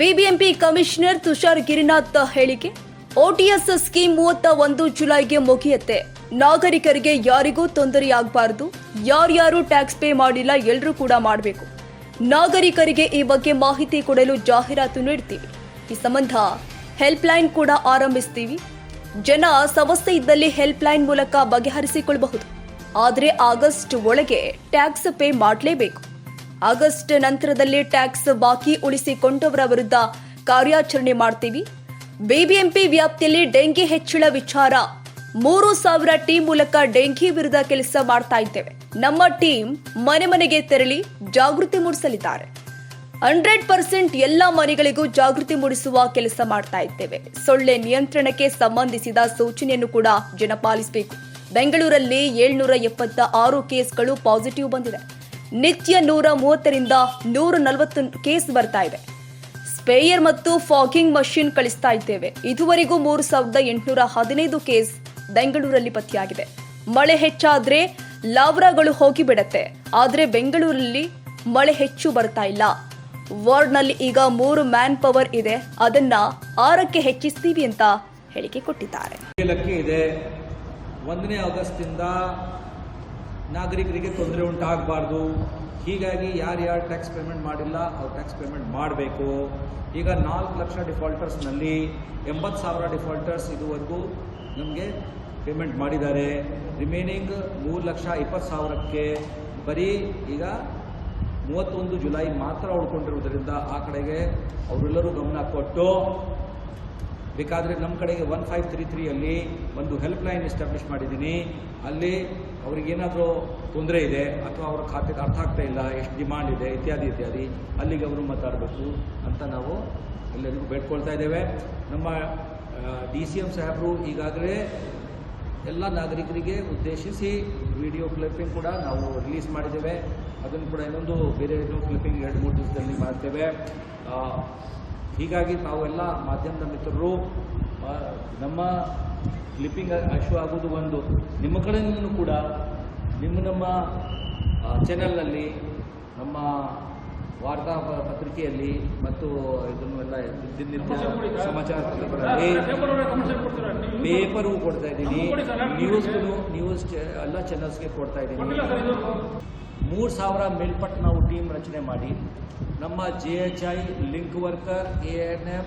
BBMP commissioner Tushar Girinath ಹೇಳಿಕೆ OTS scheme ಮೂವತ್ತ ಒಂದು ಜುಲೈಗೆ ಮುಗಿಯುತ್ತೆ. ನಾಗರಿಕರಿಗೆ ಯಾರಿಗೂ ತೊಂದರೆಯಾಗಬಾರದು. ಯಾರ್ಯಾರು ಟ್ಯಾಕ್ಸ್ ಪೇ ಮಾಡಿಲ್ಲ ಎಲ್ಲರೂ ಕೂಡ ಮಾಡಬೇಕು. ನಾಗರಿಕರಿಗೆ ಈ ಬಗ್ಗೆ ಮಾಹಿತಿ ಕೊಡಲು ಜಾಹೀರಾತು ನೀಡ್ತೀವಿ. ಈ ಸಂಬಂಧ ಹೆಲ್ಪ್ಲೈನ್ ಕೂಡ ಆರಂಭಿಸ್ತೀವಿ. ಜನ ಸಮಸ್ಯೆ ಇದ್ದಲ್ಲಿ ಹೆಲ್ಪ್ಲೈನ್ ಮೂಲಕ ಬಗೆಹರಿಸಿಕೊಳ್ಳಬಹುದು ಆದರೆ ಆಗಸ್ಟ್ ಒಳಗೆ ಟ್ಯಾಕ್ಸ್ ಪೇ ಮಾಡಲೇಬೇಕು. ಆಗಸ್ಟ್ ನಂತರದಲ್ಲಿ ಟ್ಯಾಕ್ಸ್ ಬಾಕಿ ಉಳಿಸಿಕೊಂಡವರ ವಿರುದ್ಧ ಕಾರ್ಯಾಚರಣೆ ಮಾಡ್ತೀವಿ. ಬಿಬಿಎಂಪಿ ವ್ಯಾಪ್ತಿಯಲ್ಲಿ ಡೆಂಗಿ ಹೆಚ್ಚಳ ವಿಚಾರ. ಮೂರು ಸಾವಿರ ಟೀಮ್ ಮೂಲಕ ಡೆಂಗಿ ವಿರುದ್ಧ ಕೆಲಸ ಮಾಡ್ತಾ ಇದ್ದೇವೆ. ನಮ್ಮ ಟೀಮ್ ಮನೆ ಮನೆಗೆ ತೆರಳಿ ಜಾಗೃತಿ ಮೂಡಿಸಲಿದ್ದಾರೆ. ಹಂಡ್ರೆಡ್ ಪರ್ಸೆಂಟ್ ಎಲ್ಲ ಮನೆಗಳಿಗೂ ಜಾಗೃತಿ ಮೂಡಿಸುವ ಕೆಲಸ ಮಾಡ್ತಾ ಇದ್ದೇವೆ. ಸೊಳ್ಳೆ ನಿಯಂತ್ರಣಕ್ಕೆ ಸಂಬಂಧಿಸಿದ ಸೂಚನೆಯನ್ನು ಕೂಡ ಜನ ಪಾಲಿಸಬೇಕು ಬೆಂಗಳೂರಲ್ಲಿ ಏಳ್ನೂರ ಎಪ್ಪತ್ತ ಆರು ಕೇಸ್ಗಳು ಪಾಸಿಟಿವ್ ಬಂದಿದೆ. ನಿತ್ಯ ನೂರ ಮೂವತ್ತರಿಂದ ನೂರ ನಲವತ್ತು ಕೇಸ್ ಬರ್ತಾ ಇದೆ. ಸ್ಪೇಯರ್ ಮತ್ತು ಫಾಗಿಂಗ್ ಮಷಿನ್ ಕಳಿಸ್ತಾ ಇದ್ದೇವೆ. ಇದುವರೆಗೂ ಮೂರು ಸಾವಿರದ ಎಂಟುನೂರ ಹದಿನೈದು ಕೇಸ್ ಬೆಂಗಳೂರಲ್ಲಿ ಪತ್ತೆಯಾಗಿದೆ. ಮಳೆ ಹೆಚ್ಚಾದ್ರೆ ಲಾವ್ರಾಗಳು ಹೋಗಿ ಬಿಡತ್ತೆ ಆದ್ರೆ ಬೆಂಗಳೂರಲ್ಲಿ ಮಳೆ ಹೆಚ್ಚು ಬರ್ತಾ ಇಲ್ಲ. ವಾರ್ಡ್ನಲ್ಲಿ ಈಗ ಮೂರು ಮ್ಯಾನ್ ಪವರ್ ಇದೆ. ಅದನ್ನ ಆರಕ್ಕೆ ಹೆಚ್ಚಿಸ್ತೀವಿ ಅಂತ ಹೇಳಿಕೆ ಕೊಟ್ಟಿದ್ದಾರೆ. ಒಂದನೇ ಆಗಸ್ಟಿಂದ ನಾಗರಿಕರಿಗೆ ತೊಂದರೆ ಉಂಟಾಗಬಾರ್ದು. ಹೀಗಾಗಿ ಯಾರು ಯಾರು ಟ್ಯಾಕ್ಸ್ ಪೇಮೆಂಟ್ ಮಾಡಿಲ್ಲ, ಅವ್ರು ಟ್ಯಾಕ್ಸ್ ಪೇಮೆಂಟ್ ಮಾಡಬೇಕು. ಈಗ ನಾಲ್ಕು ಲಕ್ಷ ಡಿಫಾಲ್ಟರ್ಸ್ನಲ್ಲಿ ಎಂಬತ್ತು ಸಾವಿರ ಡಿಫಾಲ್ಟರ್ಸ್ ಇದುವರೆಗೂ ನಮಗೆ ಪೇಮೆಂಟ್ ಮಾಡಿದ್ದಾರೆ. ರಿಮೈನಿಂಗ್ ಮೂರು ಲಕ್ಷ ಇಪ್ಪತ್ತು ಸಾವಿರಕ್ಕೆ ಬರೀ ಈಗ ಮೂವತ್ತೊಂದು ಜುಲೈ ಮಾತ್ರ ಉಳ್ಕೊಂಡಿರುವುದರಿಂದ ಆ ಕಡೆಗೆ ಅವರೆಲ್ಲರೂ ಗಮನ ಕೊಟ್ಟು, ಬೇಕಾದರೆ ನಮ್ಮ ಕಡೆಗೆ ಒನ್ ಫೈವ್ ತ್ರೀ ತ್ರೀಯಲ್ಲಿ ಒಂದು ಹೆಲ್ಪ್ ಲೈನ್ ಎಸ್ಟಾಬ್ಲಿಷ್ ಮಾಡಿದ್ದೀನಿ. ಅಲ್ಲಿ ಅವ್ರಿಗೇನಾದರೂ ತೊಂದರೆ ಇದೆ ಅಥವಾ ಅವರ ಖಾತೆಗೆ ಅರ್ಥ ಆಗ್ತಾ ಇಲ್ಲ, ಎಷ್ಟು ಡಿಮಾಂಡ್ ಇದೆ, ಇತ್ಯಾದಿ ಇತ್ಯಾದಿ, ಅಲ್ಲಿಗೆ ಅವರು ಮಾತಾಡಬೇಕು ಅಂತ ನಾವು ಎಲ್ಲರಿಗೂ ಬೇಡ್ಕೊಳ್ತಾ ಇದ್ದೇವೆ. ನಮ್ಮ ಡಿ ಸಿ ಎಂ ಸಾಹೇಬರು ಈಗಾಗಲೇ ಎಲ್ಲ ನಾಗರಿಕರಿಗೆ ಉದ್ದೇಶಿಸಿ ವಿಡಿಯೋ ಕ್ಲಿಪ್ಪಿಂಗ್ ಕೂಡ ನಾವು ರಿಲೀಸ್ ಮಾಡಿದ್ದೇವೆ. ಅದನ್ನು ಕೂಡ ಇನ್ನೊಂದು ಬೇರೆ ಕ್ಲಿಪ್ಪಿಂಗ್ ಎರಡು, ಮೂರು ದಿವಸದಲ್ಲಿ ಮಾಡ್ತೇವೆ. ಹೀಗಾಗಿ ತಾವೆಲ್ಲ ಮಾಧ್ಯಮದ ಮಿತ್ರರು ನಮ್ಮ ಕ್ಲಿಪ್ಪಿಂಗ್ ಅಶ್ವ ಆಗೋದು ಒಂದು. ನಿಮ್ಮ ಕಡೆಯಿಂದಲೂ ಕೂಡ ನಿಮ್ಮ ನಮ್ಮ ಚಾನೆಲ್ನಲ್ಲಿ ನಮ್ಮ ವಾರ್ತಾ ಪತ್ರಿಕೆಯಲ್ಲಿ ಮತ್ತು ಇದನ್ನೆಲ್ಲ ದಿನನಿತ್ಯ ಸಮಾಚಾರ ಪೇಪರ್ಗೂ ಪೇಪರು ಕೊಡ್ತಾ ಇದ್ದೀನಿ. ನ್ಯೂಸ್ಗೂ ನ್ಯೂಸ್ ಎಲ್ಲ ಚಾನಲ್ಸ್ಗೆ ಕೊಡ್ತಾ ಇದ್ದೀನಿ. ಮೂರು ಸಾವಿರ ಮೇಲ್ಪಟ್ಟು ನಾವು ಟೀಮ್ ರಚನೆ ಮಾಡಿ. ನಮ್ಮ J H I link worker A N M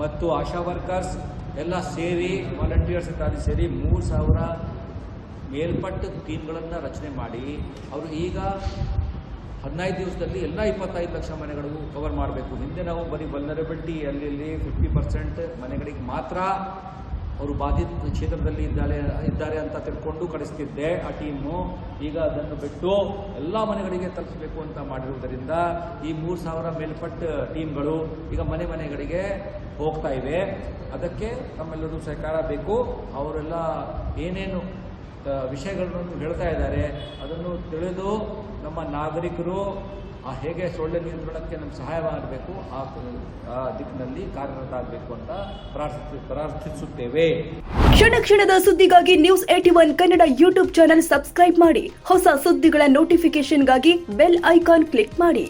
ಮತ್ತು ಆಶಾ ವರ್ಕರ್ಸ್ ಎಲ್ಲ ಸೇರಿ ವಾಲಂಟಿಯರ್ಸ್ ಇತ್ಯಾದಿ ಸೇರಿ ಮೂರು ಸಾವಿರ ಮೇಲ್ಪಟ್ಟ ಟೀಮ್ಗಳನ್ನು ರಚನೆ ಮಾಡಿ, ಅವರು ಈಗ ಹದಿನೈದು ದಿವಸದಲ್ಲಿ ಎಲ್ಲ ಇಪ್ಪತ್ತೈದು ಲಕ್ಷ ಮನೆಗಳಿಗೂ ಕವರ್ ಮಾಡಬೇಕು. ಹಿಂದೆ ನಾವು ಬರೀ ವಲ್ನರಬಿಲಿಟಿ ಅಲ್ಲಿ ಇಲ್ಲಿ ಫಿಫ್ಟಿ ಪರ್ಸೆಂಟ್ ಮನೆಗಳಿಗೆ ಮಾತ್ರ ಅವರು ಬಾಧಿತ ಕ್ಷೇತ್ರದಲ್ಲಿ ಇದ್ದಾರೆ ಇದ್ದಾರೆ ಅಂತ ತಿಳ್ಕೊಂಡು ಕಳಿಸ್ತಿದ್ದೆ ಆ ಟೀಮು. ಈಗ ಅದನ್ನು ಬಿಟ್ಟು ಎಲ್ಲ ಮನೆಗಳಿಗೆ ತಲುಪಿಸಬೇಕು ಅಂತ ಮಾಡಿರುವುದರಿಂದ ಈ ಮೂರು ಸಾವಿರ ಮೇಲ್ಪಟ್ಟ ಟೀಮ್ಗಳು ಈಗ ಮನೆ ಮನೆಗಳಿಗೆ ಹೋಗ್ತಾ ಇವೆ. ಅದಕ್ಕೆ ನಮ್ಮೆಲ್ಲರೂ ಸಹಕಾರ ಬೇಕು. ಅವರೆಲ್ಲ ಏನೇನು ವಿಷಯಗಳನ್ನು ಹೇಳ್ತಾ ಇದ್ದಾರೆ, ಅದನ್ನು ತಿಳಿದು ನಮ್ಮ ನಾಗರಿಕರು ಆ ಹೇಗೆ ಸೊಳ್ಳೆ ನಿಯಂತ್ರಣಕ್ಕೆ ನಮ್ಗೆ ಸಹಾಯವಾಗಬೇಕು ಆ ದಿಕ್ಕಿನಲ್ಲಿ ಕಾರ್ಯರತ ಆಗಬೇಕು ಅಂತ ಪ್ರಾರ್ಥಿಸ ಪ್ರಾರ್ಥಿಸುತ್ತೇವೆ. ಕ್ಷಣ ಕ್ಷಣದ ಸುದ್ದಿಗಾಗಿ news eighty one Kannada YouTube channel subscribe ಮಾಡಿ. ಹೊಸ ಸುದ್ದಿಗಳ ನೋಟಿಫಿಕೇಶನ್ಗಾಗಿ ಬೆಲ್ ಐಕಾನ್ ಕ್ಲಿಕ್ ಮಾಡಿ.